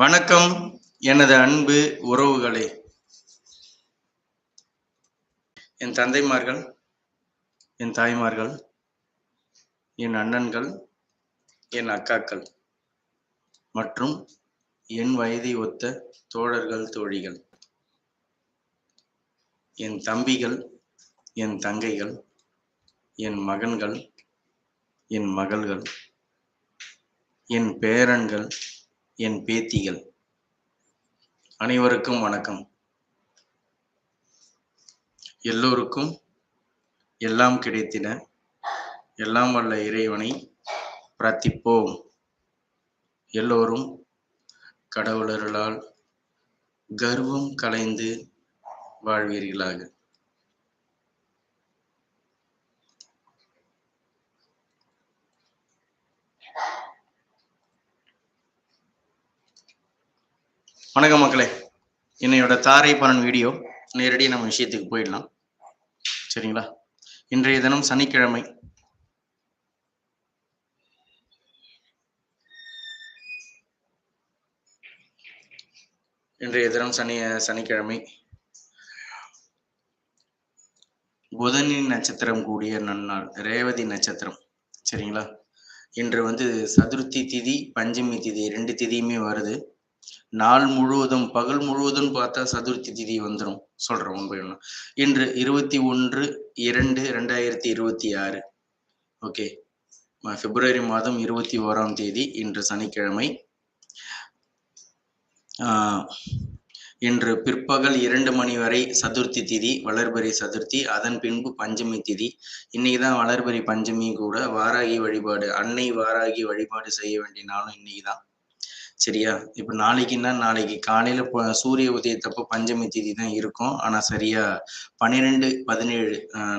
வணக்கம். எனது அன்பு உறவுகளே. என் தந்தைமார்கள் என் தாய்மார்கள் என் அண்ணன்கள் என் அக்காக்கள் மற்றும் என் வயதை ஒத்த தோழர்கள் தோழிகள். என் தம்பிகள் என் தங்கைகள் என் மகன்கள் என் மகள்கள் என் பேரன்கள் என் பேத்திகள். அனைவருக்கும் வணக்கம். எல்லோருக்கும் எல்லாம் கிடைத்திட எல்லாம் வல்ல இறைவனை பிரார்த்திப்போம். எல்லோரும் கடவுளர்களால் கர்வம் கலைந்து வாழ்வீர்களாக. வணக்கம் மக்களே. என்னையோட தாரை பலன் வீடியோ நேரடியாக நம்ம விஷயத்துக்கு போயிடலாம். சரிங்களா? இன்றைய தினம் சனிக்கிழமை. இன்றைய தினம் சனி சனிக்கிழமை. புதனின் நட்சத்திரம் கூடிய நன்னாள் ரேவதி நட்சத்திரம். சரிங்களா? இன்று வந்து சதுர்த்தி திதி பஞ்சமி திதி ரெண்டு திதியுமே வருது. நாள் முழுவதும் பகல் முழுவதும் பார்த்தா சதுர்த்தி திதி வந்துடும் சொல்றேன் ஒன்று ஒன்று இன்று இருபத்தி ஒன்று இரண்டு ரெண்டாயிரத்தி இருபத்தி ஆறு. ஓகே. பிப்ரவரி மாதம் இருபத்தி ஓராம் தேதி இன்று சனிக்கிழமை. ஆஹ் இன்று பிற்பகல் இரண்டு மணி வரை சதுர்த்தி திதி வளர்பரி சதுர்த்தி அதன் பின்பு பஞ்சமி திதி. இன்னைக்கு தான் வளர்பரி பஞ்சமி கூட வாராகி வழிபாடு அன்னை வாராகி வழிபாடு செய்ய வேண்டிய நாளும் இன்னைக்கு தான். சரியா? இப்ப நாளைக்குன்னா நாளைக்கு காலையில இப்போ சூரிய உதயத்தப்ப பஞ்சமி திதி தான் இருக்கும். ஆனா சரியா பன்னிரெண்டு பதினேழு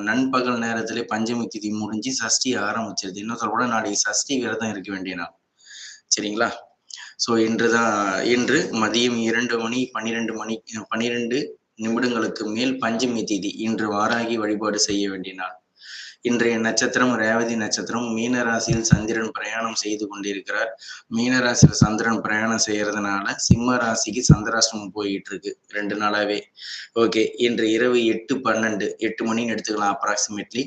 நண்பகல் நேரத்துல பஞ்சமி திதி முடிஞ்சு சஷ்டி ஆரம்பிச்சிருது. இன்னும் சொல்ல நாளைக்கு சஷ்டி விரதம் இருக்க வேண்டிய நாள். சரிங்களா? ஸோ இன்றுதான் இன்று மதியம் இரண்டு மணி பன்னிரெண்டு மணி பன்னிரெண்டு நிமிடங்களுக்கு மேல் பஞ்சமி திதி இன்று வாராகி வழிபாடு செய்ய வேண்டிய நாள். இன்றைய நட்சத்திரம் ரேவதி நட்சத்திரம் மீன ராசியில் சந்திரன் பிரயாணம் செய்து கொண்டிருக்கிறார். மீன ராசியில் சந்திரன் பிரயாணம் செய்யறதுனால சிம்ம ராசிக்கு சந்திராசிரமம் போயிட்டு இருக்கு ரெண்டு நாளாவே. ஓகே இன்று இரவு எட்டு பன்னெண்டு எட்டு மணின்னு எடுத்துக்கலாம் அப்ராக்சிமேட்லி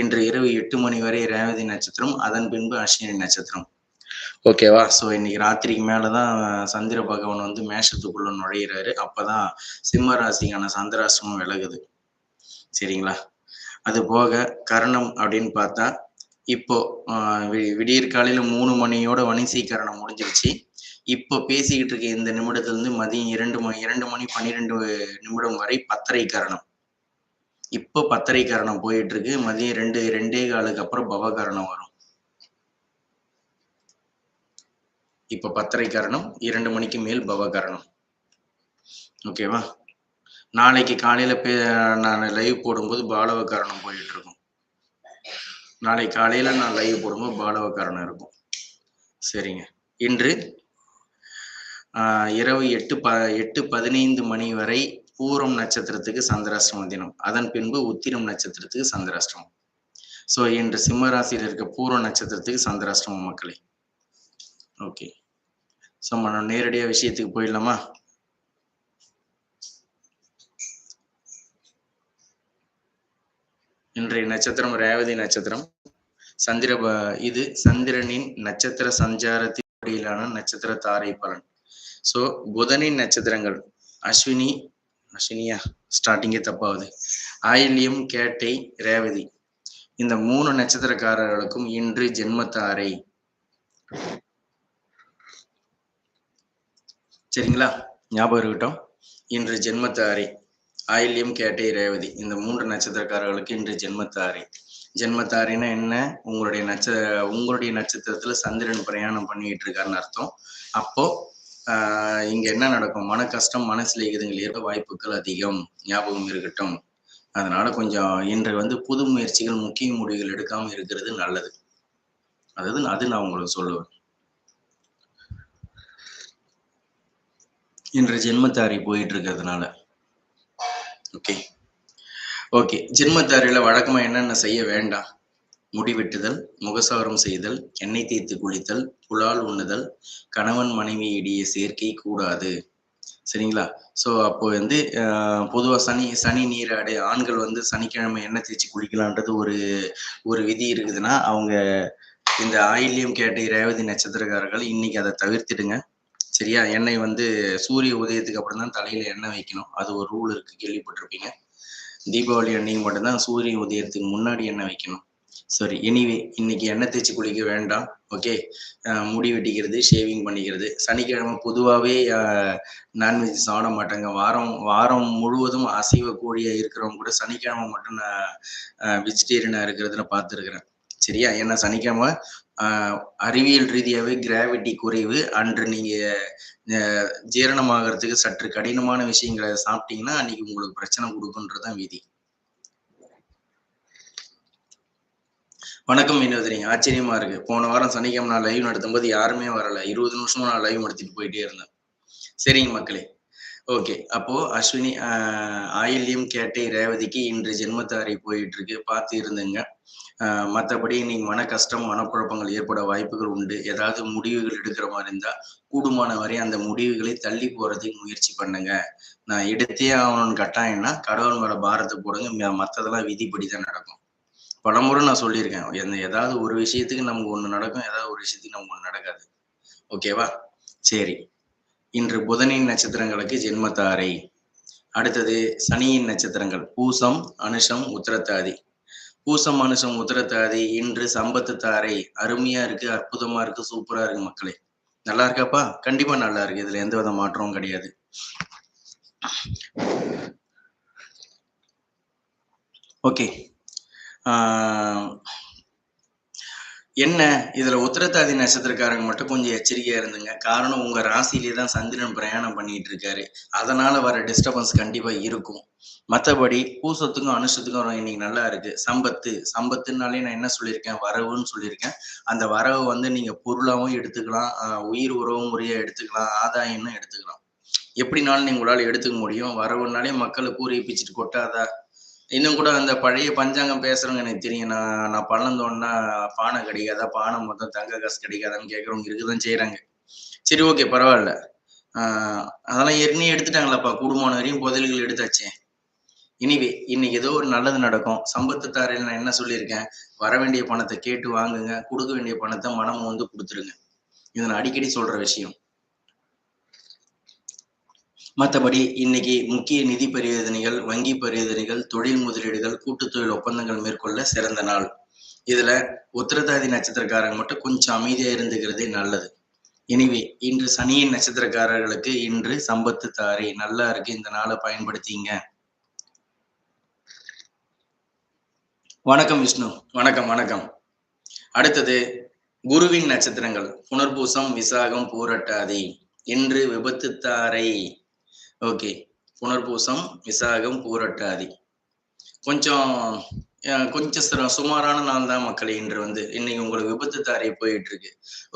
இன்று இரவு எட்டு மணி வரை ரேவதி நட்சத்திரம் அதன் பின்பு அஸ்வினி நட்சத்திரம். ஓகேவா? ஸோ இன்னைக்கு ராத்திரிக்கு மேலதான் சந்திர பகவான் வந்து மேஷத்துக்குள்ள நுழையிறாரு. அப்பதான் சிம்ம ராசிக்கான சந்திராசிரமம் விலகுது. சரிங்களா? அது போக கரணம் அப்படின்னு பார்த்தா இப்போ வி- விடியற் காலையில மூணு மணியோட வணிசீகரணம் முடிஞ்சிருச்சு. இப்போ பேசிக்கிட்டு இருக்க இந்த நிமிடத்துலேருந்து மதியம் இரண்டு மணி இரண்டு மணி பன்னிரெண்டு நிமிடம் வரை பத்தரை கரணம். இப்போ பத்தரை கரணம் போயிட்டு இருக்கு மதியம் ரெண்டு ரெண்டே காலுக்கு அப்புறம் பவகரணம் வரும். இப்போ பத்தரை கரணம் இரண்டு மணிக்கு மேல் பவகரணம் ஓகேவா? நாளைக்கு காலையில பே நான் லைவ் போடும்போது பாலவக்காரணம் கரணம் போயிட்டு இருக்கும். நாளை காலையில நான் லைவ் போடும்போது பாலவக்காரணம் இருக்கும். சரிங்க. இன்று இரவு எட்டு ப எட்டு பதினைந்து மணி வரை பூரம் நட்சத்திரத்துக்கு சந்திராஷ்டம தினம். அதன் பின்பு உத்திரம் நட்சத்திரத்துக்கு சந்திராஷ்டமம். ஸோ இன்று சிம்ம ராசியில் இருக்க பூர்வ நட்சத்திரத்துக்கு சந்திராஷ்டமம் மக்களே. ஓகே ஸோ நம்ம நேரடியாக விஷயத்துக்கு போயிடலாமா? இன்றைய நட்சத்திரம் ரேவதி நட்சத்திரம். சந்திர இது சந்திரனின் நட்சத்திர சஞ்சாரத்தின் நட்சத்திர தாரை பலன். ஸோ புதனின் நட்சத்திரங்கள். அஸ்வினி அஸ்வினியா? ஸ்டார்டிங்கே தப்பாவது ஆயில்யம் கேட்டை ரேவதி. இந்த மூணு நட்சத்திரக்காரர்களுக்கும் இன்று ஜென்மத்தாரை. சரிங்களா? ஞாபகம் இருக்கட்டும். இன்று ஜென்மத்தாரை. ஆயில்யம் கேட்டை ரேவதி. இந்த மூன்று நட்சத்திரக்காரர்களுக்கு இன்று ஜென்மத்தாரி. ஜென்மத்தாரின்னா என்ன? உங்களுடைய நட்ச உங்களுடைய நட்சத்திரத்துல சந்திரன் பிரயாணம் பண்ணிட்டு இருக்காருன்னு அர்த்தம். அப்போ ஆஹ் இங்க என்ன நடக்கும்? மன கஷ்டம் மனசுல இதுங்கள் ஏற்ப வாய்ப்புகள் அதிகம் ஞாபகம் இருக்கட்டும். அதனால கொஞ்சம் இன்று வந்து புது முயற்சிகள் முக்கிய முடிவுகள் எடுக்காம இருக்கிறது நல்லது. அதாவது அது நான் உங்களுக்கு சொல்லுவேன். இன்று ஜென்மத்தாரி போயிட்டு இருக்கிறதுனால. ஓகே ஓகே ஜென்மத்தாரியில வழக்கமா என்னென்ன செய்ய வேண்டாம் முடிவெட்டுதல் முகசாரம் செய்தல் எண்ணெய் தேய்த்து குளித்தல் புலால் உண்ணுதல் கணவன் மனைவி இடையே சேர்க்கை கூடாது. சரிங்களா? ஸோ அப்போ வந்து பொதுவாக சனி சனி நீராடு ஆண்கள் வந்து சனிக்கிழமை எண்ணெய் தேய்ச்சி குளிக்கலான்றது ஒரு ஒரு விதி இருக்குதுன்னா அவங்க இந்த ஆயில்யம் கேட்ட ரேவதி நட்சத்திரக்காரர்கள் இன்னைக்கு அதை தவிர்த்துடுங்க. சரியா? எண்ணெய் வந்து சூரிய உதயத்துக்கு அப்புறம் தான் தலையில எண்ணெய் வைக்கணும். அது ஒரு ரூல் இருக்கு. கேள்விப்பட்டிருப்பீங்க. தீபாவளி அன்னைக்கு மட்டும்தான் சூரிய உதயத்துக்கு முன்னாடி எண்ணெய் வைக்கணும். சரி எனிவே இன்னைக்கு எண்ணெய் தேய்ச்சி குளிக்க வேண்டாம். ஓகே முடி வெட்டிக்கிறது ஷேவிங் பண்ணிக்கிறது. சனிக்கிழமை பொதுவாகவே நான்வெஜ் சாப்பிட மாட்டாங்க. வாரம் வாரம் முழுவதும் அசைவ கோழியாக இருக்கிறவங்க கூட சனிக்கிழமை மட்டும் நான் வெஜிடேரியனாக இருக்கிறதுல பார்த்துருக்குறேன். சரியா? ஏன்னா சனிக்கிழமை அறிவியல் ரீதியாகவே கிராவிட்டி குறைவு. அன்று நீங்கள் ஜீரணமாகறதுக்கு சற்று கடினமான விஷயங்களை சாப்பிட்டீங்கன்னா அன்னைக்கு உங்களுக்கு பிரச்சனை கொடுக்குன்றதான் விதி. வணக்கம் வினோதினி ஆச்சரியமா இருக்கு. போன வாரம் சனிக்கிழமை நான் லைவ் நடத்தும் போது யாருமே வரல. இருபது நிமிஷமா நான் லைவ் நடத்திட்டு போயிட்டே இருந்தேன். சரிங்க மக்களே. ஓகே அப்போ அஸ்வினி ஆயில்யம் கேட்டை ரேவதிக்கு இன்று ஜென்மத்தாரி போயிட்டு இருக்கு பார்த்து இருந்துங்க மற்றபடி நீங்கள் மன கஷ்டம் மனக்குழப்பங்கள் ஏற்பட வாய்ப்புகள் உண்டு. ஏதாவது முடிவுகள் எடுக்கிற மாதிரி இருந்தா கூடுமான வரை அந்த முடிவுகளை தள்ளி போறதுக்கு முயற்சி பண்ணுங்க. நான் எடுத்தே ஆகணும்னு கட்டாயம்னா கடவுள் மேல பாரத்தை போடுங்க. மற்றதெல்லாம் விதிப்படி தான் நடக்கும். பலமுறை நான் சொல்லியிருக்கேன். எந்த ஏதாவது ஒரு விஷயத்துக்கு நமக்கு ஒன்று நடக்கும் ஏதாவது ஒரு விஷயத்துக்கு நமக்கு ஒன்று நடக்காது. ஓகேவா சரி. இன்று புதனின் நட்சத்திரங்களுக்கு ஜென்மத்தாரை. அடுத்தது சனியின் நட்சத்திரங்கள். பூசம் அனுஷம் உத்திரத்தாதி பூசம் அனுஷம் உத்திரத்தாதி இன்று சம்பத்து தாரை. அருமையா இருக்கு அற்புதமா இருக்கு சூப்பரா இருக்கு மக்களே. நல்லா இருக்காப்பா? கண்டிப்பா நல்லா இருக்கு. இதுல எந்த வித மாற்றமும் கிடையாது. ஓகே. என்ன? இதுல உத்திரத்தாதி நட்சத்திரக்காரங்க மட்டும் கொஞ்சம் எச்சரிக்கையா இருந்துங்க. காரணம் உங்க ராசிலேயே தான் சந்திரன் பிரயாணம் பண்ணிட்டு இருக்காரு. அதனால வர டிஸ்டர்பன்ஸ் கண்டிப்பா இருக்கும். மற்றபடி பூசத்துக்கும் அனுஷத்துக்கும் இன்னைக்கு நல்லா இருக்கு. சம்பத்து. சம்பத்துனாலே நான் என்ன சொல்லியிருக்கேன்? வரவுன்னு சொல்லியிருக்கேன். அந்த வரவு வந்து நீங்க பொருளாவும் எடுத்துக்கலாம். உயிர் உறவு முறையா எடுத்துக்கலாம். ஆதாயம்னு எடுத்துக்கலாம். எப்படினாலும் நீங்க உங்களால எடுத்துக்க முடியும். வரவுனாலே மக்களை கூறி பிச்சுட்டு கொட்டாதா இன்னும் கூட அந்த பழைய பஞ்சாங்கம் பேசுறவங்க எனக்கு தெரியும் நான் நான் பள்ளம் தோணுனா பானை கிடைக்காதா? பானை மொத்தம் தங்க காசு கிடைக்காதான்னு கேட்கறவங்க இருக்குதான் செய்யறாங்க சரி ஓகே பரவாயில்ல. ஆஹ் அதெல்லாம் ஏற்கனவே எடுத்துட்டாங்களாப்பா. கூடுமான வரையும் புதல்கள் எடுத்தாச்சே. இனிவே இன்னைக்கு ஏதோ ஒரு நல்லது நடக்கும். சம்பத்து தாரையில் நான் என்ன சொல்லியிருக்கேன்? வர வேண்டிய பணத்தை கேட்டு வாங்குங்க. கொடுக்க வேண்டிய பணத்தை மனமும் வந்து கொடுத்துருங்க. இது நான் அடிக்கடி சொல்ற விஷயம். மற்றபடி இன்னைக்கு முக்கிய நிதி பரிவர்த்தனைகள் வங்கி பரிவர்த்தனைகள் தொழில் முதலீடுகள் கூட்டுத்தொழில் ஒப்பந்தங்கள் மேற்கொள்ள சிறந்த நாள். இதுல உத்திரதாதி நட்சத்திரக்காரங்க மட்டும் கொஞ்சம் அமைதியா இருந்துக்கிறதே நல்லது. எனவே இன்று சனியின் நட்சத்திரக்காரர்களுக்கு இன்று சம்பத்து தாரி. நல்லா இருக்கு இந்த நாளை பயன்படுத்திங்க. வணக்கம் விஷ்ணு. வணக்கம் வணக்கம். அடுத்தது குருவின் நட்சத்திரங்கள். புனர்பூசம் விசாகம் பூரட்டாதி. இன்று விபத்து தாரை. ஓகே. புனர்பூசம் விசாகம் பூரட்டாதி. கொஞ்சம் கொஞ்சம் சுமாரான நாள் தான் மக்களே இன்று வந்து இன்னைக்கு உங்களுக்கு விபத்து தாரை போயிட்டு இருக்கு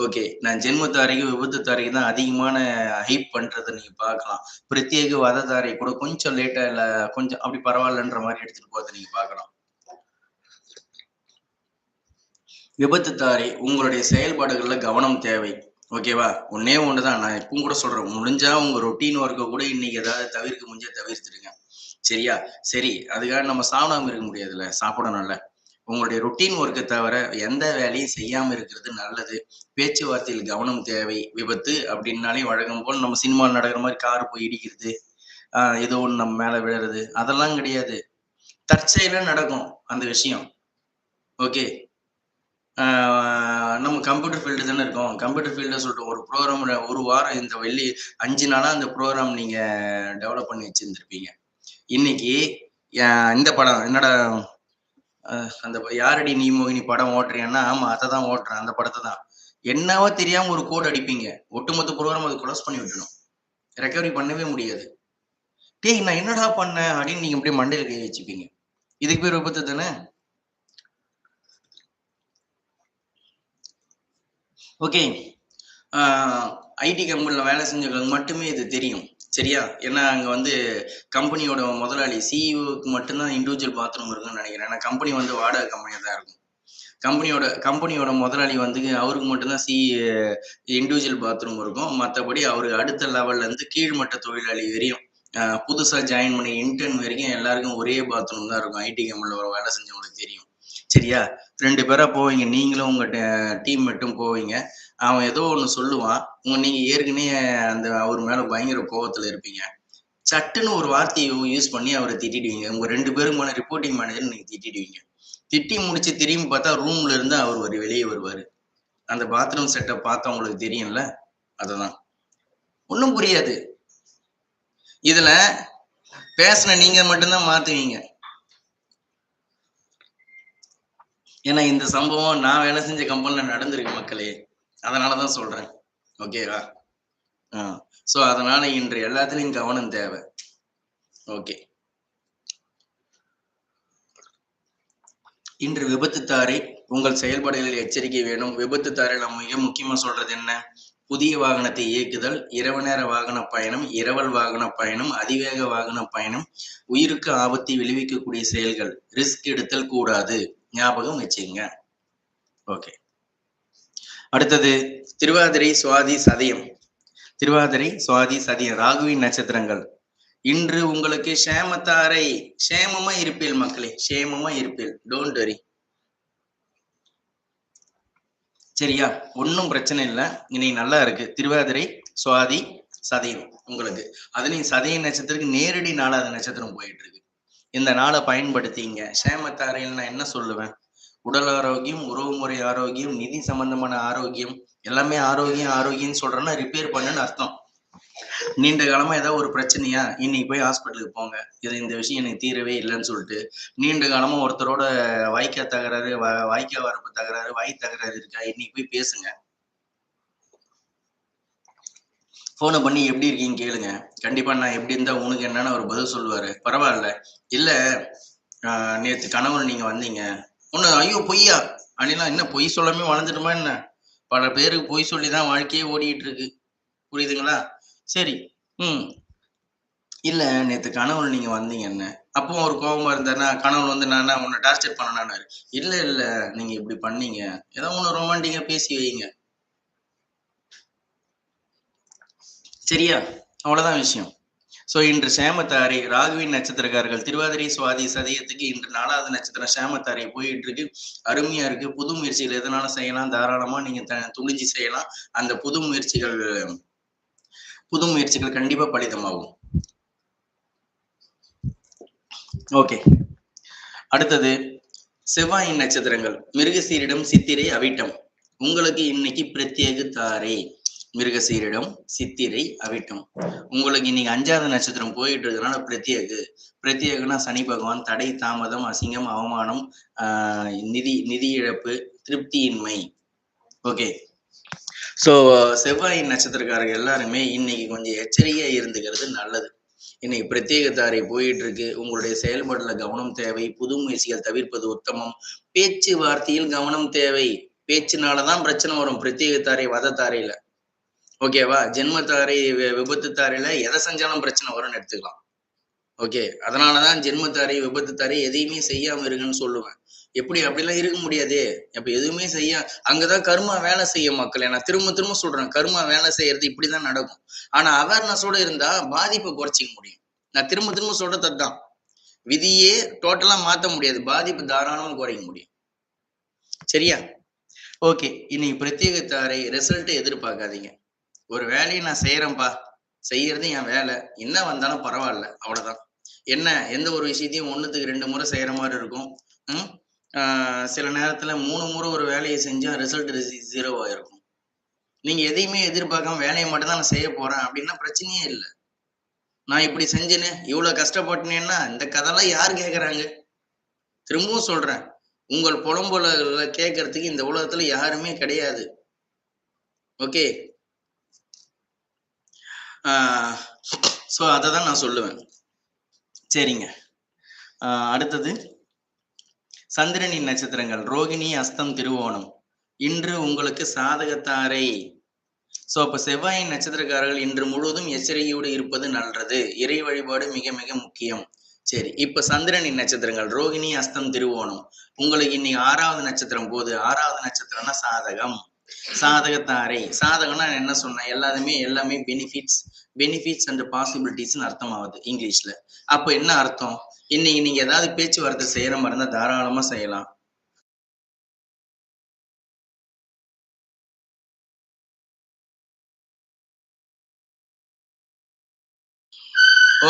ஓகே. நான் ஜென்ம தாரைக்கு விபத்து தாரைக்கு தான் அதிகமான ஹைப் பண்றதை நீங்க பார்க்கலாம். பிரத்யேக வத தாரை கூட கொஞ்சம் லேட்டா இல்ல கொஞ்சம் அப்படி பரவாயில்லன்ற மாதிரி எடுத்துட்டு போறதை நீங்க பார்க்கலாம். விபத்து தாரை உங்களுடைய செயல்பாடுகள்ல கவனம் தேவை. ஓகேவா? ஒன்னே தான் நான் இப்பவும் கூட சொல்கிறேன் முடிஞ்சா உங்கள் ரொட்டீன் ஒர்க்கை கூட இன்னைக்கு ஏதாவது தவிர்க்க முடிஞ்சா தவிர்த்துடுங்க. சரியா? சரி. அதுக்காக நம்ம சாப்பிடாம இருக்க முடியாதுல்ல. சாப்பிடணும்ல. உங்களுடைய ரொட்டீன் ஒர்க்கை தவிர எந்த வேலையும் செய்யாமல் இருக்கிறது நல்லது. பேச்சுவார்த்தையில் கவனம் தேவை. விபத்து அப்படின்னாலே வழக்கம் போல் நம்ம சினிமாவில் நடக்கிற மாதிரி கார் போய் இடிக்கிறது ஏதோ ஒன்று நம்ம மேலே விழுறது அதெல்லாம் கிடையாது. தற்செயலாக நடக்கும் அந்த விஷயம். ஓகே? நம்ம கம்ப்யூட்டர் ஃபீல்டு தானே இருக்கோம். கம்ப்யூட்டர் ஃபீல்டு சொல்லிட்டு ஒரு ப்ரோக்ராம் ஒரு வாரம் இந்த வெள்ளி அஞ்சு நாளாக அந்த ப்ரோக்ராம் நீங்கள் டெவலப் பண்ணி வச்சுருந்துருப்பீங்க. இன்னைக்கு இந்த படம் என்னடா அந்த யாரடி நீ மோகினி படம் ஓட்டுறியன்னா ஆமா அதை தான் ஓட்டுறேன் அந்த படத்தை தான். என்னவோ தெரியாம ஒரு கோட் அடிப்பீங்க. ஒட்டுமொத்த ப்ரோக்ராம் அது க்ளோஸ் பண்ணி விட்டுடும் ரெக்கவரி பண்ணவே முடியாது. டேய் நான் என்னடா பண்ணேன் அப்படின்னு நீங்க அப்படியே மண்டையில் கை வச்சுப்பீங்க. இதுக்கு பேர் விபத்து தானே? ஓகே ஐடி கம்பெனியில் வேலை செஞ்சவங்களுக்கு மட்டுமே இது தெரியும். சரியா? ஏன்னா அங்கே வந்து கம்பெனியோட முதலாளி சிஇஓக்கு மட்டும்தான் இண்டிவிஜுவல் பாத்ரூம் இருக்குன்னு நினைக்கிறேன். ஏன்னா கம்பெனி வந்து வாடகை கம்பெனியாக தான் இருக்கும். கம்பெனியோட கம்பெனியோட முதலாளி வந்து அவருக்கு மட்டும்தான் சி இண்டிவிஜுவல் பாத்ரூம் இருக்கும். மற்றபடி அவருக்கு அடுத்த லெவல்லேருந்து கீழ்மட்ட தொழிலாளி வரையும் புதுசாக ஜாயின் பண்ணி இன்டர்ன் வரைக்கும் எல்லாருக்கும் ஒரே பாத்ரூம் தான் இருக்கும். ஐடி கம்பெனில வேலை செஞ்சவங்களுக்கு தெரியும். சரியா? ரெண்டு பேரா போவீங்க. நீங்களும் உங்க டீம் மட்டும் போவீங்க. அவன் ஏதோ ஒன்று சொல்லுவான். உங்க நீங்க ஏற்கனவே அந்த அவர் மேல பயங்கர கோபத்துல இருப்பீங்க. சட்டுன்னு ஒரு வார்த்தையை யூஸ் பண்ணி அவரை திட்டிடுவீங்க. உங்க ரெண்டு பேருமான ரிப்போர்ட்டிங் மேனேஜர் நீங்க திட்டிடுவீங்க. திட்டி முடிச்சு திரும்பி பார்த்தா ரூம்ல இருந்து அவர் ஒரு வெளியே வருவாரு. அந்த பாத்ரூம் செட்டை பார்த்தா உங்களுக்கு தெரியும்ல? அதுதான். ஒன்றும் புரியாது. இதுல பேசின நீங்க மட்டும்தான் மாத்துவீங்க. ஏன்னா இந்த சம்பவம் நான் வேலை செஞ்ச கம்பெனில நடந்திருக்கு மக்களே. அதனாலதான் சொல்றேன். ஓகேவா ஆ. ஸோ அதனால இன்று எல்லாத்துலயும் கவனம் தேவை. ஓகே இன்று விபத்துத்தாரை உங்கள் செயல்பாடுகளில் எச்சரிக்கை வேணும். விபத்துத்தாரை நான் மிக முக்கியமா சொல்றது என்ன? புதிய வாகனத்தை இயக்குதல் இரவு நேர வாகன பயணம் இரவல் வாகன பயணம் அதிவேக வாகன பயணம் உயிருக்கு ஆபத்தை விளைவிக்கக்கூடிய செயல்கள் ரிஸ்க் எடுத்தல் கூடாது. ஞாபகம் வச்சுங்க. ஓகே அடுத்தது திருவாதிரை சுவாதி சதயம். திருவாதிரை சுவாதி சதயம் ராகுவின் நட்சத்திரங்கள். இன்று உங்களுக்கு சேமத்தாரை சேமமா இருப்பீள் மக்களே சேமமா இருப்பீள் டோன்ட் வரி சரியா? ஒன்றும் பிரச்சனை இல்லை. இன்னைக்கு நல்லா இருக்கு. திருவாதிரை சுவாதி சதயம் உங்களுக்கு. அதுலயும் சதய நட்சத்திரத்துக்கு நேரடி நாலாவது நட்சத்திரம் போயிட்டு இருக்கு. இந்த நாளை பயன்படுத்திங்க. சேமத்தாரையில் நான் என்ன சொல்லுவேன்? உடல் ஆரோக்கியம் உறவுமுறை ஆரோக்கியம் நிதி சம்பந்தமான ஆரோக்கியம் எல்லாமே ஆரோக்கியம் ஆரோக்கியம்னு சொல்றேன்னா ரிப்பேர் பண்ணுன்னு அர்த்தம். நீண்ட காலமா ஏதாவது ஒரு பிரச்சனையா இன்னைக்கு போய் ஹாஸ்பிட்டலுக்கு போங்க. இது இந்த விஷயம் எனக்கு தீரவே இல்லைன்னு சொல்லிட்டு நீண்ட காலமா ஒருத்தரோட வாய்க்கா தகராறு வாய்க்கா வரப்பு தகராறு வாய் தகராறு இருக்கா? இன்னைக்கு போய் பேசுங்க. போனை பண்ணி எப்படி இருக்கீங்க கேளுங்க. கண்டிப்பா நான் எப்படி இருந்தா உனக்கு என்னன்னு அவர் பதில் சொல்லுவாரு. பரவாயில்ல. இல்ல நேற்று நேத்து கணவன் நீங்க வந்தீங்க. ஒண்ணு ஐயோ பொய்யா? அப்படின்னா என்ன பொய் சொல்லாமே வளர்ந்துட்டுமா என்ன? பல பேருக்கு பொய் சொல்லி தான் வாழ்க்கையே ஓடிட்டு இருக்கு. புரியுதுங்களா? சரி ம். இல்ல நேத்து கணவன் நீங்க வந்தீங்க என்ன அப்போ ஒரு கோபமா இருந்தாருன்னா கணவன் வந்து நான் உன்னை டார்ச்சர் பண்ணனானாரு இல்ல இல்ல நீங்க இப்படி பண்ணீங்க. ஏதோ ஒன்று ரொமான்டிக்கா பேசி வைங்க. சரியா? அவ்வளவுதான் விஷயம். சோ இன்று சேமத்தாரை ராகுவின் நட்சத்திரக்காரர்கள் திருவாதிரை சுவாதி சதயத்துக்கு இன்று நாலாவது நட்சத்திரம் சேமத்தாரி போயிட்டு இருக்கு அருமையா இருக்கு. புது முயற்சிகள் எதனால செய்யலாம்? தாராளமா நீங்க த- துணிஞ்சு செய்யலாம். அந்த புது முயற்சிகள் புது முயற்சிகள் கண்டிப்பா பலிதமாகும். ஓகே அடுத்தது செவ்வாயின் நட்சத்திரங்கள். மிருகசீரிடம் சித்திரை அவிட்டம். உங்களுக்கு இன்னைக்கு பிரத்யேக தாரை. மிருகசீரிடம் சித்திரை அவிட்டம். உங்களுக்கு இன்னைக்கு அஞ்சாவது நட்சத்திரம் போயிட்டு இருக்கிறதுனால பிரத்யேக. பிரத்யேகனா சனி பகவான் தடை தாமதம் அசிங்கம் அவமானம் ஆஹ் நிதி நிதி இழப்பு திருப்தியின்மை. ஓகே. சோ செவ்வாயின் நட்சத்திரக்காரங்க எல்லாருமே இன்னைக்கு கொஞ்சம் எச்சரிக்கையா இருந்துக்கிறது நல்லது. இன்னைக்கு பிரத்யேக தாரை போயிட்டு இருக்கு உங்களுடைய செயல்பாடுல கவனம் தேவை. புது முயற்சிகள் தவிர்ப்பது உத்தமம். பேச்சு வார்த்தையில் கவனம் தேவை. பேச்சுனாலதான் பிரச்சனை வரும். பிரத்யேக தாரை வத தாரையில. ஓகேவா ஜென்மத்தாரை விபத்து தாரையில எதை செஞ்சாலும் பிரச்சனை வரும்னு எடுத்துக்கலாம். ஓகே அதனாலதான் ஜென்மத்தாரை தாரை விபத்து தாரை எதையுமே செய்யாம இருங்கன்னு சொல்லுவேன். எப்படி அப்படிலாம் இருக்க முடியாதே. அப்ப எதுவுமே செய்ய அங்கதான் கர்மா வேலை செய்ய மக்கள். நான் திரும்ப திரும்ப சொல்றேன் கர்மா வேலை செய்யறது இப்படிதான் நடக்கும். ஆனா அவேர்னஸோட இருந்தா பாதிப்பை குறைச்சிக்க முடியும். நான் திரும்ப திரும்ப சொல்றது அதுதான். விதியே டோட்டலா மாத்த முடியாது. பாதிப்பு தாராளமா குறைக்க முடியும். சரியா? ஓகே இன்னைக்கு பிரத்யேகத்தாரை ரிசல்ட்டை எதிர்பார்க்காதீங்க. ஒரு வேலையை நான் செய்யறேன்பா செய்யறது என் வேலை. என்ன வந்தாலும் பரவாயில்ல. அவ்வளவுதான். என்ன எந்த ஒரு விஷயத்தையும் ஒன்றுத்துக்கு ரெண்டு முறை செய்யற மாதிரி இருக்கும். ம்? சில நேரத்துல மூணு முறை ஒரு வேலையை செஞ்சா ரிசல்ட் ஜீரோவா இருக்கும் நீங்க எதையுமே எதிர்பார்க்காம வேலையை மட்டும் தான் நான் செய்ய போறேன் அப்படின்னா பிரச்சனையே இல்லை. நான் இப்படி செஞ்சேன்னு இவ்வளவு கஷ்டப்பட்டேன்னா இந்த கதைலாம் யார் கேட்கறாங்க திரும்பவும் சொல்றேன். உங்கள் புலம்புல கேட்கறதுக்கு இந்த உலகத்துல யாருமே கிடையாது. ஓகே? ஸோ அதை தான் நான் சொல்லுவேன். சரிங்க. அடுத்தது. சந்திரனின் நட்சத்திரங்கள். ரோகிணி அஸ்தம் திருவோணம். இன்று உங்களுக்கு சாதகத்தாரை. ஸோ அப்போ செவ்வாயின் நட்சத்திரக்காரர்கள் இன்று முழுவதும் எச்சரிக்கையோடு இருப்பது நல்லது. இறை வழிபாடு மிக மிக முக்கியம். சரி இப்ப சந்திரனின் நட்சத்திரங்கள். ரோகிணி அஸ்தம் திருவோணம். உங்களுக்கு இன்னைக்கு ஆறாவது நட்சத்திரம் போது ஆறாவது நட்சத்திரம்னா சாதகம். சாதகத்தாரை சாதகம்னா என்ன சொன்னேன்? எல்லாருமே எல்லாமே பெனிஃபிட்ஸ் பெனிஃபிட்ஸ் அண்ட் பாசிபிலிட்டிஸ்னு அர்த்தம் ஆகுது இங்கிலீஷ்ல. அப்ப என்ன அர்த்தம்? இன்னைக்கு நீங்க ஏதாவது பேச்சுவார்த்தை செய்யற மாதிரி இருந்தா தாராளமா செய்யலாம்.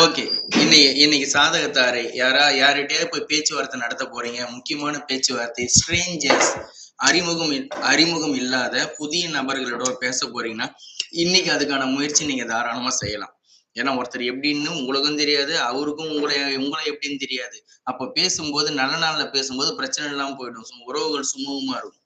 ஓகே இன்னைக்கு இன்னைக்கு சாதகத்தாரை யாரா யார்கிட்டயாவது போய் பேச்சுவார்த்தை நடத்த போறீங்க? முக்கியமான பேச்சுவார்த்தை ஸ்ட்ரேஞ்சர்ஸ் அறிமுகம் இல்- அறிமுகம் இல்லாத புதிய நபர்களோட பேச போறீங்கன்னா இன்னைக்கு அதுக்கான முயற்சி நீங்க தாராளமா செய்யலாம். ஏன்னா ஒருத்தர் எப்படின்னு உங்களுக்கும் தெரியாது அவருக்கும் உங்களை உங்களை எப்படின்னு தெரியாது. அப்ப பேசும்போது நல்ல நாள்ல பேசும்போது பிரச்சனை இல்லாமல் போயிடும். சு- உறவுகள் சுமூகமா இருக்கும்.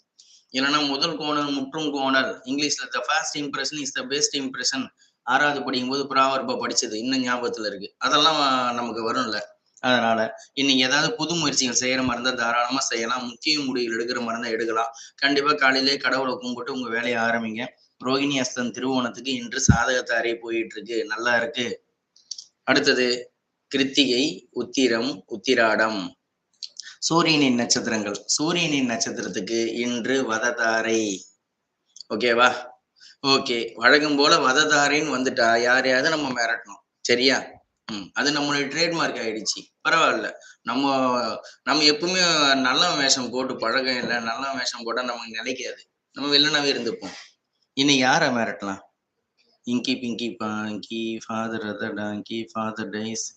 இல்லைன்னா முதல் கோணல் முற்றும் கோணல். இங்கிலீஷ்ல the first impression is the best impression ஆறாவது படிக்கும்போது ப்ராவர்ப படிச்சது. இன்னும் ஞாபகத்துல இருக்கு. அதெல்லாம் நமக்கு வரும்ல. அதனால இன்னைக்கு ஏதாவது புது முயற்சிகள் செய்யற மாதிரி இருந்தா தாராளமா செய்யலாம். முக்கிய முடிவுகள் எடுக்கிற மாதிரி எடுக்கலாம். கண்டிப்பா காலையிலே கடவுளை கும்பிட்டு உங்க வேலையை ஆரம்பிங்க. ரோகிணி அஸ்தன் திருவோணத்துக்கு இன்று சாதகத்தாரே போயிட்டு இருக்கு நல்லா இருக்கு. அடுத்தது கிருத்திகை உத்திரம் உத்திராடம். சூரியனின் நட்சத்திரங்கள். சூரியனின் நட்சத்திரத்துக்கு இன்று வததாரை. ஓகேவா ஓகே வழக்கம் போல வததாரைன்னு வந்துட்டா யாரையாவது நம்ம மிரட்டணும். சரியா? அது நம்மளுடைய ட்ரேட்மார்க் ஆயிடுச்சு. பரவாயில்ல. நம்ம நம்ம எப்பவுமே நல்ல வேஷம் போட்டு பழகம் இல்லை. நல்ல வேஷம் போட்டா நமக்கு நிலைக்காது. நம்ம வில்லனாவே இருந்துப்போம். இன்னைக்கு யாரை மிரட்டலாம்? Inky pinky ponky father donkey father dies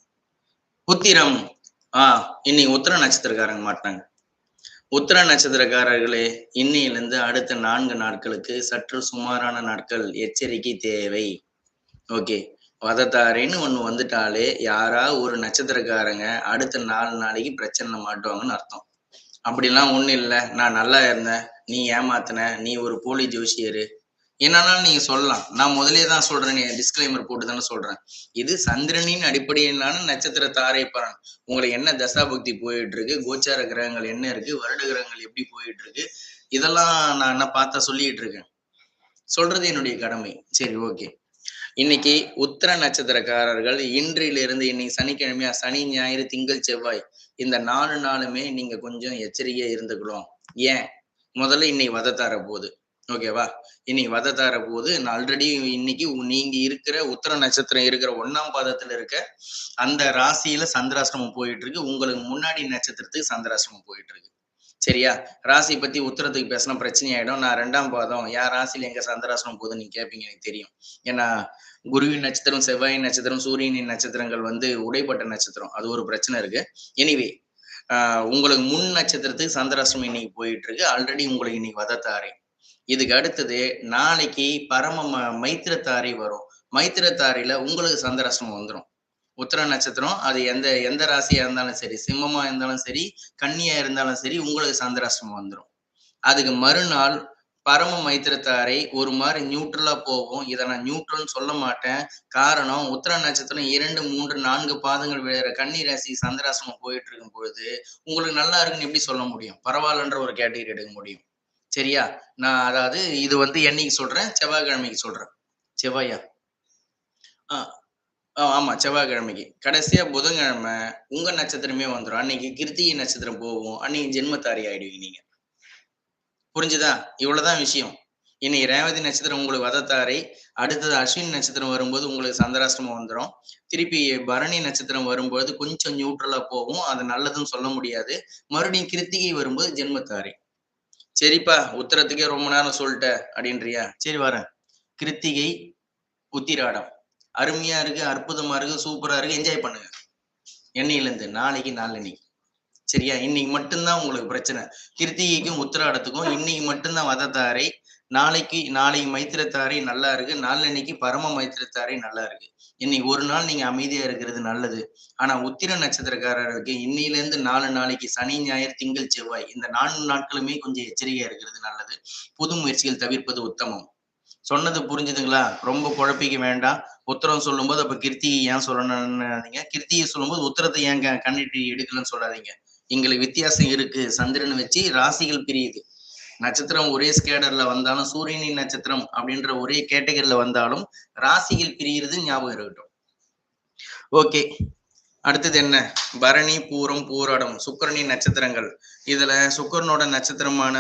உத்திரம். ஆ இன்னைக்கு உத்திர நட்சத்திரக்காரங்க மாட்டாங்க. உத்திர நட்சத்திரக்காரர்களே இன்னையிலிருந்து அடுத்த நான்கு நாட்களுக்கு சற்று சுமாரான நாட்கள் எச்சரிக்கை தேவை. ஓகே. வதத்தாரேன்னு ஒன்று வந்துட்டாலே யாரா ஒரு நட்சத்திரக்காரங்க அடுத்த நாலு நாளைக்கு பிரச்சனை மாட்டுவாங்கன்னு அர்த்தம். அப்படிலாம் ஒண்ணும் இல்லை. நான் நல்லா இருந்தேன். நீ ஏமாத்தின. நீ ஒரு போலி ஜோசியரு. என்னன்னாலும் நீங்க சொல்லலாம். நான் முதலே தான் சொல்றேன் டிஸ்கிளைமர் போட்டு தானே சொல்றேன். இது சந்திரனின் அடிப்படையிலான நட்சத்திர தாரை பலன் உங்களுக்கு என்ன தசாபக்தி போயிட்டு இருக்கு கோச்சார கிரகங்கள் என்ன இருக்கு? வருட கிரகங்கள் எப்படி போயிட்டு இருக்கு இதெல்லாம் நான் என்ன பார்த்தா சொல்லிட்டு இருக்கேன். சொல்றது என்னுடைய கடமை. சரி ஓகே. இன்னைக்கு உத்தர நட்சத்திரக்காரர்கள் இன்றிலிருந்து இன்னைக்கு சனிக்கிழமையா சனி ஞாயிறு திங்கள் செவ்வாய் இந்த நாலு நாளுமே நீங்க கொஞ்சம் எச்சரிக்கையா இருந்துக்கலாம் ஏன்? முதல்ல இன்னைக்கு வதத்தார போகுது. ஓகேவா இன்னைக்கு வதத்தார போகுது. ஆல்ரெடி இன்னைக்கு நீங்க இருக்கிற உத்தர நட்சத்திரம் இருக்கிற ஒன்னாம் பாதத்துல இருக்க அந்த ராசியில சந்திராசிரமம் போயிட்டு இருக்கு. உங்களுக்கு முன்னாடி நட்சத்திரத்துக்கு சந்திராசிரமம் போயிட்டு இருக்கு. சரியா? ராசி பத்தி உத்தரத்துக்கு பேசினா பிரச்சனை ஆயிடும் நான் ரெண்டாம் பாதம். யார் ராசியில எங்க சந்திராசனம் போகுது நீங்க கேட்பீங்க எனக்கு தெரியும். ஏன்னா குருவின் நட்சத்திரம் செவ்வாயின் நட்சத்திரம் சூரியனின் நட்சத்திரங்கள் வந்து உடைப்பட்ட நட்சத்திரம். அது ஒரு பிரச்சனை இருக்கு. எனிவே உங்களுக்கு முன் நட்சத்திரத்துக்கு சந்திராசிரமம் இன்னைக்கு போயிட்டு இருக்கு ஆல்ரெடி உங்களுக்கு இன்னைக்கு வதத்தாரே இதுக்கு அடுத்தது நாளைக்கு பரம ம- மைத்திரத்தாரை வரும். மைத்திரத்தாரையில உங்களுக்கு சந்திராசிரமம் வந்துடும் உத்திர நட்சத்திரம் அது எந்த எந்த ராசியா இருந்தாலும் சரி சிம்மமா இருந்தாலும் சரி கன்னியா இருந்தாலும் சரி உங்களுக்கு சந்திராசிரமம் வந்துடும் அதுக்கு மறுநாள் பரம மைத்திரத்தாரை ஒரு மாதிரி நியூட்ரலா போகும். இதை நான் நியூட்ரல்னு சொல்ல மாட்டேன். காரணம் உத்திர நட்சத்திரம் இரண்டு மூன்று நான்கு பாதங்கள் விளையிற கன்னி ராசி சந்திராசிரமம் போயிட்டு இருக்கும் பொழுது உங்களுக்கு நல்லா இருக்குன்னு எப்படி சொல்ல முடியும்? பரவாயில்லன்ற ஒரு கேட்டகரி எடுக்க முடியும். சரியா? நான் அதாவது இது வந்து என்னைக்கு சொல்றேன்? செவ்வாய்க்கிழமைக்கு சொல்றேன். செவ்வாயா? ஆஹ் ஆ, ஆமா செவ்வாய்க்கிழமைக்கு. கடைசியா புதன்கிழமை உங்க நட்சத்திரமே வந்துடும் அன்னைக்கு கிருத்திகை நட்சத்திரம் போகும். அன்னைக்கு ஜென்மத்தாரி ஆயிடுவீங்க நீங்க. புரிஞ்சுதா? இவ்வளவுதான் விஷயம். இன்னைக்கு ரேவதி நட்சத்திரம் உங்களுக்கு வதத்தாரை அடுத்தது அஸ்வின் நட்சத்திரம் வரும்போது உங்களுக்கு சந்திராஷ்டமம் வந்துடும் திருப்பி பரணி நட்சத்திரம் வரும்போது கொஞ்சம் நியூட்ரலா போகும். அது நல்லதுன்னு சொல்ல முடியாது. மறுபடியும் கிருத்திகை வரும்போது ஜென்மத்தாரை சரிப்பா உத்தரத்துக்கே ரொம்ப நேரம் சொல்லிட்ட அப்படின்றியா? சரி வரேன். கிருத்திகை உத்திராடம். அருமையா இருக்கு அற்புதமா இருக்கு சூப்பரா இருக்கு. என்ஜாய் பண்ணுங்க. என்னையில இருந்து நாளைக்கு நாளன்னைக்கு சரியா? இன்னைக்கு மட்டும்தான் உங்களுக்கு பிரச்சனை. கிருத்திகைக்கும் உத்திராடத்துக்கும் இன்னைக்கு மட்டும்தான் வதத்தாரை நாளைக்கு நாளைக்கு மைத்திரத்தாரை நல்லா இருக்கு. நாளன்னைக்கு பரம மைத்திரத்தாரை நல்லா இருக்கு. இன்னைக்கு ஒரு நாள் நீங்க அமைதியா இருக்கிறது நல்லது. ஆனா உத்திர நட்சத்திரக்காரருக்கு இன்னையில இருந்து நாலு நாளைக்கு சனி ஞாயிறு திங்கள் செவ்வாய் இந்த நான்கு நாட்களுமே கொஞ்சம் எச்சரிக்கையா இருக்கிறது நல்லது. புது முயற்சிகள் தவிர்ப்பது உத்தமம். சொன்னது புரிஞ்சுதுங்களா? ரொம்ப குழப்பிக்க வேண்டாம். உத்தரம் சொல்லும்போது அப்ப கிருத்திகை ஏன் சொல்லணும்னு கிருத்திகை சொல்லும்போது உத்தரத்தை ஏன் கண்ணிட்டு எடுக்கலன்னு சொல்லாதீங்க. எங்களுக்கு வித்தியாசம் இருக்கு. சந்திரனை வச்சு ராசிகள் பிரியுது. நட்சத்திரம் ஒரே ஸ்கேடர்ல வந்தாலும் சூரியனின் நட்சத்திரம் அப்படின்ற ஒரே கேட்டகரியில வந்தாலும் ராசிகள் பிரியிறது ஞாபகம் இருக்கட்டும். ஓகே. அடுத்தது என்ன? பரணி பூரம் பூராடம் சுக்கரனின் நட்சத்திரங்கள். இதுல சுக்கரனோட நட்சத்திரமான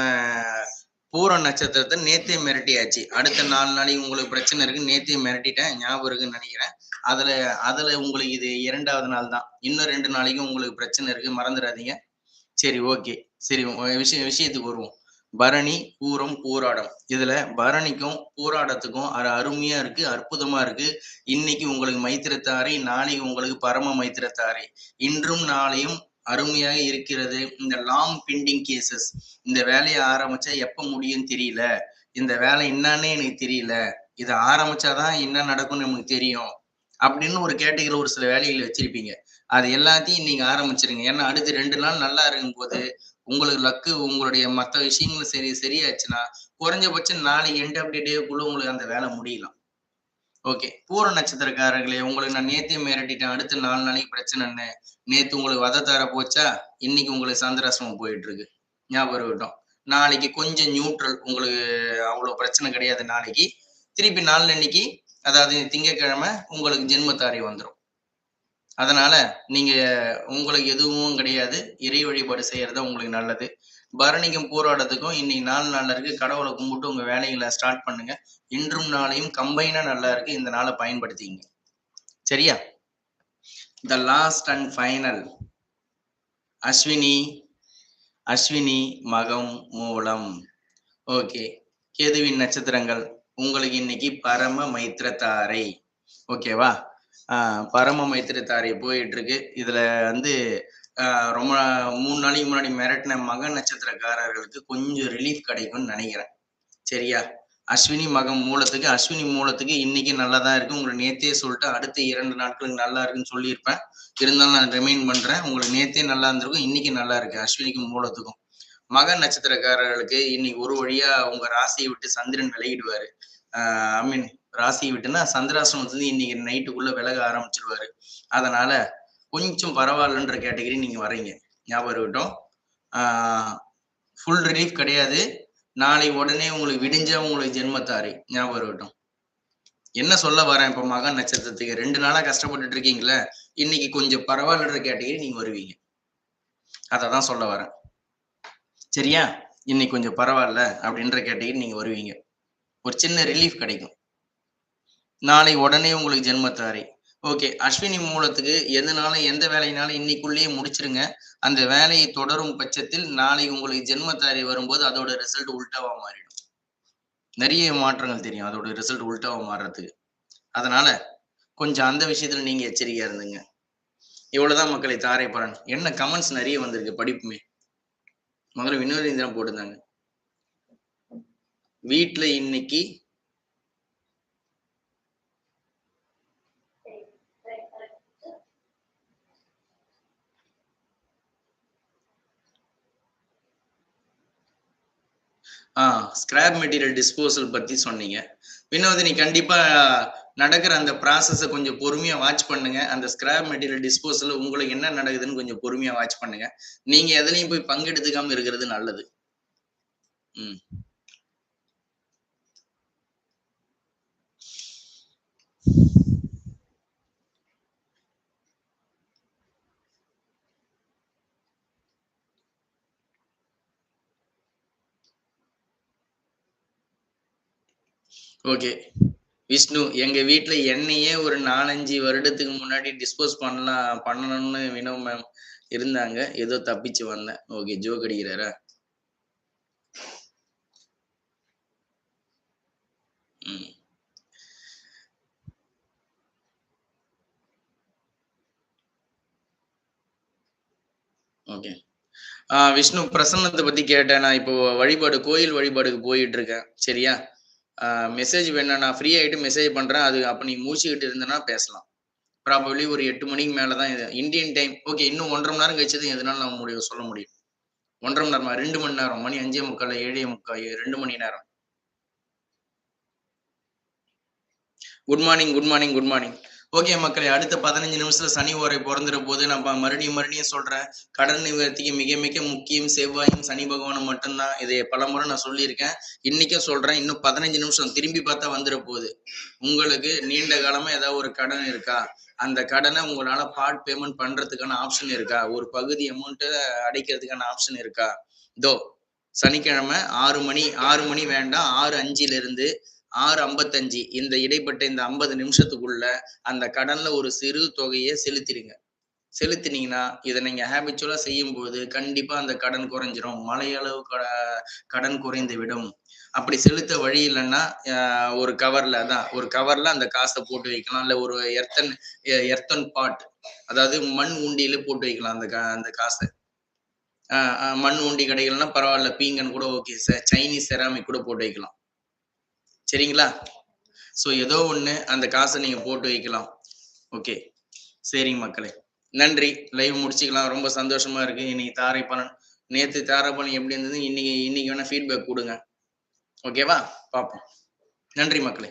பூர நட்சத்திரத்தை நேத்தே மிரட்டியாச்சு. அடுத்த நாலு நாளைக்கு உங்களுக்கு பிரச்சனை இருக்கு. நேத்தே மிரட்டிட்டேன். ஞாபகம் இருக்குன்னு நினைக்கிறேன். அதுல அதுல உங்களுக்கு இது இரண்டாவது நாள் தான். இன்னும் ரெண்டு நாளைக்கு உங்களுக்கு பிரச்சனை இருக்கு. மறந்துடாதீங்க. சரி ஓகே. சரி விஷய விஷயத்துக்கு வருவோம். பரணி பூரம் பூராடம். இதுல பரணிக்கும் பூராடத்துக்கும் அது அருமையா இருக்கு. அற்புதமா இருக்கு. இன்னைக்கு உங்களுக்கு மைத்திரத்தாரை நாளைக்கு உங்களுக்கு பரம மைத்திரத்தாரை. இன்றும் நாளையும் அருமையாக இருக்கிறது. இந்த லாங் பெண்டிங் கேசஸ் இந்த வேலையை ஆரம்பிச்சா எப்ப முடியும்னு தெரியல. இந்த வேலை என்னன்னே எனக்கு தெரியல. இதை ஆரம்பிச்சாதான் என்ன நடக்கும்னு நமக்கு தெரியும். அப்படின்னு ஒரு கேட்டகரியில் ஒரு சில வேலைகளை வச்சிருப்பீங்க. அது எல்லாத்தையும் நீங்க ஆரம்பிச்சிருங்க. ஏன்னா அடுத்து ரெண்டு நாள் நல்லா இருக்கும் போது உங்களுக்கு லக்கு உங்களுடைய மற்ற விஷயங்களும் சரி சரியாச்சுன்னா குறைஞ்சபட்சம் நாளைக்கு எண்ட் ஆஃப் டேக்குள்ள உங்களுக்கு அந்த வேலை முடியலாம். ஓகே பூர நட்சத்திரக்காரர்களே உங்களுக்கு நான் நேத்தே மிரட்டிட்டேன். அடுத்த நாலு நாளைக்கு பிரச்சனை என்ன? நேத்து உங்களுக்கு தர போச்சா? இன்னைக்கு உங்களுக்கு சந்திராசிரமம் போயிட்டு இருக்கு ஞாபகம் இருக்கட்டும். நாளைக்கு கொஞ்சம் நியூட்ரல் உங்களுக்கு அவ்வளோ பிரச்சனை கிடையாது நாளைக்கு. திருப்பி நாளன்னைக்கு அதாவது திங்கட்கிழமை உங்களுக்கு ஜென்மத்தாரி வந்துடும் அதனால நீங்க உங்களுக்கு எதுவும் கிடையாது. இறை வழிபாடு செய்யறது உங்களுக்கு நல்லது. பரணிக்கும் போராட்டத்துக்கும் இன்னைக்கு நாலு நாள்ல இருக்கு. கடவுளை கும்பிட்டு உங்க வேலைகளை ஸ்டார்ட் பண்ணுங்க. இன்றும் நாளையும் கம்பைனா நல்லா இருக்கு. இந்த நாளை பயன்படுத்திங்க சரியா? The last and final Ashwini Ashwini Magam Moolam. Okay கேதுவின் நட்சத்திரங்கள். உங்களுக்கு இன்னைக்கு பரம மைத்திரத்தாரை. ஓகேவா ஆஹ் பரம மைத்திரத்தாரை போயிட்டு இருக்கு. இதுல வந்து ரொம்ப மூணு நாளைக்கு முன்னாடி மிரட்டின மக நட்சத்திரக்காரர்களுக்கு கொஞ்சம் ரிலீஃப் கிடைக்கும்னு நினைக்கிறேன். சரியா? அஸ்வினி மகம் மூலத்துக்கு அஸ்வினி மூலத்துக்கு இன்னைக்கு நல்லா தான் இருக்கு. உங்களுக்கு நேத்தே சொல்லிட்டு அடுத்த இரண்டு நாட்களுக்கு நல்லா இருக்குன்னு சொல்லியிருப்பேன். இருந்தாலும் நான் ரிமைண்ட் பண்றேன். உங்களுக்கு நேத்தே நல்லா இருந்திருக்கும் இன்னைக்கு நல்லா இருக்கு. அஸ்வினிக்கும் மூலத்துக்கும். மக நட்சத்திரக்காரர்களுக்கு இன்னைக்கு ஒரு வழியா உங்க ராசியை விட்டு சந்திரன் விலகிடுவாரு. ஐ மீன் ராசியை விட்டுனா சந்திராசிரமத்துல இன்னைக்கு நைட்டுக்குள்ள விலக ஆரம்பிச்சிருவாரு. அதனால கொஞ்சம் பரவாயில்லன்ற கேட்டகரி நீங்க வர்றீங்க. ஞாபகம் இருக்கட்டும். ஃபுல் ரிலீஃப் கிடையாது. நாளை உடனே உங்களுக்கு விடிஞ்ச உங்களுக்கு ஜென்மத்தாரி ஞாபகம் இருக்கட்டும். என்ன சொல்ல வரேன் இப்ப மகன் நட்சத்திரத்துக்கு? ரெண்டு நாளா கஷ்டப்பட்டுட்டு இருக்கீங்களே இன்னைக்கு கொஞ்சம் பரவாயில்லன்ற கேட்டகரி நீங்க வருவீங்க. அதை தான் சொல்ல வரேன். சரியா? இன்னைக்கு கொஞ்சம் பரவாயில்ல அப்படின்ற கேட்டகரி நீங்க வருவீங்க. ஒரு சின்ன ரிலீஃப் கிடைக்கும். நாளை உடனே உங்களுக்கு ஜென்மத்தாரி ஓகே அஸ்வினி மூலத்துக்கு எதுனாலும் எந்த வேலையினாலும் இன்னைக்குள்ளேயே முடிச்சிருங்க. அந்த வேலையை தொடரும் பட்சத்தில் நாளை உங்களுக்கு ஜென்மத்தாரை வரும்போது அதோட ரிசல்ட் உள்டாவா மாறிடும். நிறைய மாற்றங்கள் தெரியும் அதோட ரிசல்ட் உள்டாவா மாறுறதுக்கு. அதனால கொஞ்சம் அந்த விஷயத்துல நீங்க எச்சரிக்கையா இருந்துங்க. இவ்வளவுதான் மக்களை தாரை பலன் என்ன கமெண்ட்ஸ் நிறைய வந்திருக்கு படிப்புமே. முதல்ல வினோதேந்திரம் போட்டிருந்தாங்க. வீட்டுல இன்னைக்கு ஆ ஸ்கிராப் மெட்டீரியல் டிஸ்போசல் பத்தி சொன்னீங்க. வினோதினி கண்டிப்பா நடக்கிற அந்த ப்ராசஸை கொஞ்சம் பொறுமையா வாட்ச் பண்ணுங்க. அந்த ஸ்கிராப் மெட்டீரியல் டிஸ்போசல் உங்களுக்கு என்ன நடக்குதுன்னு கொஞ்சம் பொறுமையா வாட்ச் பண்ணுங்க. நீங்க எதுலையும் போய் பங்கெடுத்துக்காம இருக்கிறது நல்லது. ம். ஓகே விஷ்ணு எங்க வீட்டுல என்னையே ஒரு நாலஞ்சு வருடத்துக்கு முன்னாடி டிஸ்போஸ் பண்ணலாம் பண்ணணும்னு வினோ மேம் இருந்தாங்க. ஏதோ தப்பிச்சு வந்தேன். ஓகே ஜோக் அடிக்கிறாரா? ம். ஓகே ஆ விஷ்ணு பிரசன்னத்தை பத்தி கேட்டேன். நான் இப்போ வழிபாடு கோயில் வழிபாடுக்கு போயிட்டு இருக்கேன். சரியா? மெசேஜ் வேணா நான் ஃப்ரீ ஆகிட்டு மெசேஜ் பண்ணுறேன் அது அப்போ நீ மூச்சுக்கிட்டு இருந்தேன்னா பேசலாம். ப்ராபப்ளி ஒரு எட்டு மணிக்கு மேலே தான் இது இந்தியன் டைம் ஓகே இன்னும் ஒன்றரை மணி நேரம் கழிச்சது எதனால நம்ம முடிவு சொல்ல முடியும்? ஒன்றரை மணி நேரமா? ரெண்டு மணி நேரம். மணி அஞ்சே முக்கால் ஏழே முக்கால் ரெண்டு மணி நேரம். Good morning good morning good morning okay மக்களே அடுத்த பதினஞ்சு நிமிஷத்துல சனி ஓரை பிறந்துற போது நம்ம மறுபடியும் மறுபடியும் சொல்றேன். கடன் நிவர்த்திக்கு மிக மிக முக்கியம் செவ்வாயும் சனி பகவானும் மட்டும்தான். இதை பலமுறை நான் சொல்லியிருக்கேன். இன்னைக்கும் சொல்றேன் இன்னும் பதினஞ்சு நிமிஷம் திரும்பி பார்த்தா வந்துட போகுது. உங்களுக்கு நீண்ட காலமா ஏதாவது ஒரு கடன் இருக்கா? அந்த கடனை உங்களால பார்ட் பேமெண்ட் பண்றதுக்கான ஆப்ஷன் இருக்கா? ஒரு பகுதி அமௌண்ட்டை அடைக்கிறதுக்கான ஆப்ஷன் இருக்கா? இதோ சனிக்கிழமை ஆறு மணி ஆறு மணி வேண்டாம். ஆறு அஞ்சுல இருந்து ஆறு ஐம்பத்தஞ்சு. இந்த இடைப்பட்ட இந்த ஐம்பது நிமிஷத்துக்குள்ள அந்த கடன்ல ஒரு சிறு தொகையை செலுத்திடுங்க. செலுத்தினீங்கன்னா இதை நீங்க ஹேபிச்சுவலா செய்யும் போது கண்டிப்பா அந்த கடன் குறைஞ்சிரும். மலையளவு கட கடன் குறைந்து விடும். அப்படி செலுத்த வழி இல்லைன்னா ஒரு கவர்ல தான் ஒரு கவர்ல அந்த காசை போட்டு வைக்கலாம். இல்ல ஒரு எர்த்தன் எர்த்தன் பாட் அதாவது மண் உண்டியில போட்டு வைக்கலாம் அந்த கா அந்த காசை. மண் உண்டி கடைகள்னா பரவாயில்ல பீங்கன் கூட ஓகே சார் சைனீஸ் செராமிக் கூட போட்டு வைக்கலாம். சரிங்களா? ஸோ ஏதோ ஒன்று அந்த காசை நீங்கள் போட்டு வைக்கலாம். ஓகே சரிங்க மக்களே. நன்றி. லைவ் முடிச்சுக்கலாம். ரொம்ப சந்தோஷமா இருக்கு. இன்னைக்கு தாரை பலன். நேத்து தாரை பலன் எப்படி இருந்தது? இன்னைக்கு இன்னைக்கு வேணா ஃபீட்பேக் கொடுங்க. ஓகேவா பார்ப்போம். நன்றி மக்களே.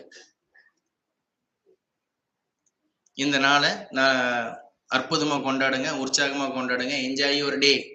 இந்த நாளை நான் அற்புதமாக கொண்டாடுங்க. உற்சாகமாக கொண்டாடுங்க. என்ஜாய் ஒரு டே